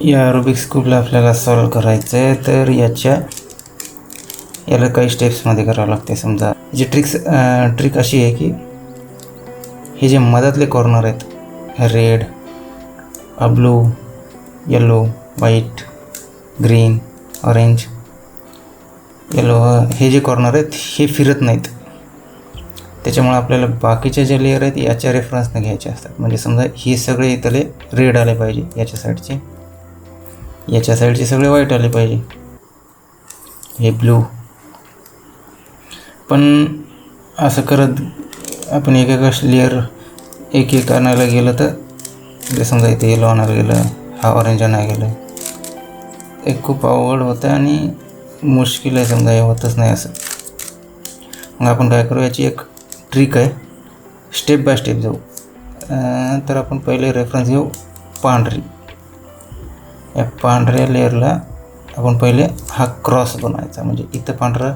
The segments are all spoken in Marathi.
या रुबिक्स क्यूबला आपल्याला सॉल्व करायचं आहे तर याच्या याला काही स्टेप्समध्ये करावं लागते समजा जी ट्रिक्स ट्रिक अशी आहे की हे जे मधातले कॉर्नर आहेत red blue yellow white green orange yellow हे जे कॉर्नर आहेत हे फिरत नाहीत. त्याच्यामुळे आपल्याला बाकीच्या जे लेअर आहेत याच्या रेफरन्सने घ्यायचे असतात. म्हणजे समजा हे सगळे इथले रेड आले पाहिजे याच्या साईडचे याच्या साईडचे सगळे वाईट आले पाहिजे. हे ब्लू पण असं करत आपण एक एक लेअर एक एक आणायला गेलं तर जे समजा इथे येलो आणायला गेलं हा ऑरेंज आणायला गेलं. एक खूप अवघड होतं आणि मुश्किल आहे समजा हे होतच नाही असं. मग आपण काय करू याची एक ट्रिक आहे. स्टेप बाय स्टेप जाऊ. तर आपण पहिले रेफरन्स घेऊ पांढरी. या पांढऱ्या लेअरला आपण पहिले हा क्रॉस बनवायचा. म्हणजे इथं पांढरं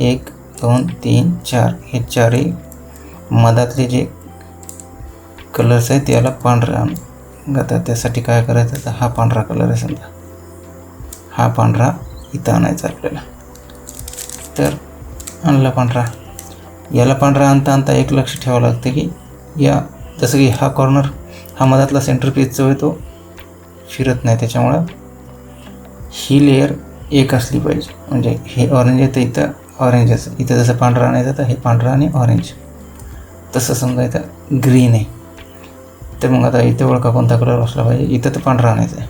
एक दोन तीन चार हे चारही मधातले जे कलर्स आहेत त्याला पांढरा आण आता त्यासाठी काय करायचं? तर हा पांढरा कलर आहे समजा. हा पांढरा इथं आणायचा आपल्याला. तर आणला पांढरा. याला पांढरा आणता आणता एक लक्ष ठेवावं लागतं की या जसं की हा कॉर्नर हा मधातला सेंटर पीस जो आहे तो फिरत नाही. त्याच्यामुळं ही लेअर एक असली पाहिजे. म्हणजे हे ऑरेंज आहे तर इथं ऑरेंज असं. इथं जसं पांढरा आणायचं तर हे पांढरा आणि ऑरेंज तसं समजा इथं ग्रीन आहे. तर मग आता इथं ओळखा कोणता कलर असला पाहिजे. इथं तर पांढरा आणायचा आहे.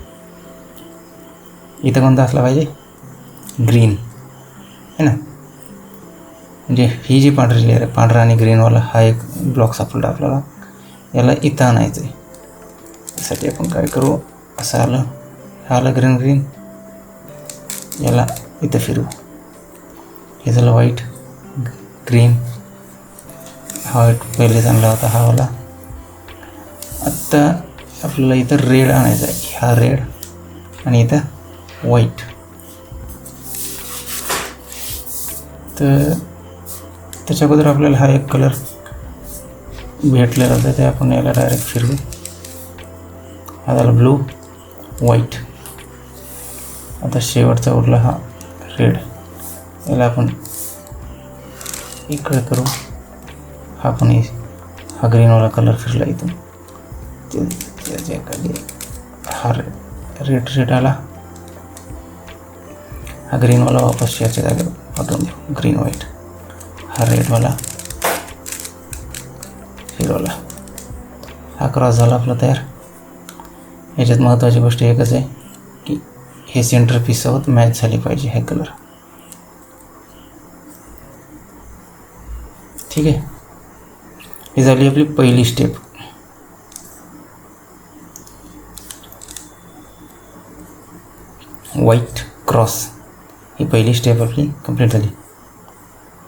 इथं कोणता असला पाहिजे? ग्रीन है ना? म्हणजे ही जी पांढरी लेअर आहे पांढरा आणि ग्रीनवाला हा एक ब्लॉक सापडला आपल्याला. याला इथं आणायचं आहे. त्यासाठी आपण काय करू? असं आलं हा आलं ग्रीन ग्रीन याला इथं फिरू हे झालं व्हाईट ग्रीन हा व्हाईट पहिले चांगला होता हा वाला आत्ता आपल्याला इथं रेड आणायचा आहे हा रेड आणि इथं व्हाईट तर त्याच्या अगोदर आपल्याला हा एक कलर भेटलेला होता ते आपण याला डायरेक्ट फिरवू हा झाला ब्लू व्हाईट आता शेवटचा उरला हा रेड याला आपण इकडे करू. हा पण हा ग्रीनवाला कलर फिरला इथून. ते- त्याच्याखाली हा रेड रेड रेड आला. हा ग्रीनवाला वापस याच्या जागेवर पाठवून देऊ. ग्रीन व्हाईट हा रेडवाला हिरोला हा क्रॉस झाला आपला तयार. याच्यात महत्त्वाची गोष्ट एकच आहे की हे सेंटर पीससोबत मॅच झाली पाहिजे हे कलर ठीक आहे? ही झाली आपली पहिली स्टेप व्हाईट क्रॉस ही पहिली स्टेप आपली कंप्लीट झाली.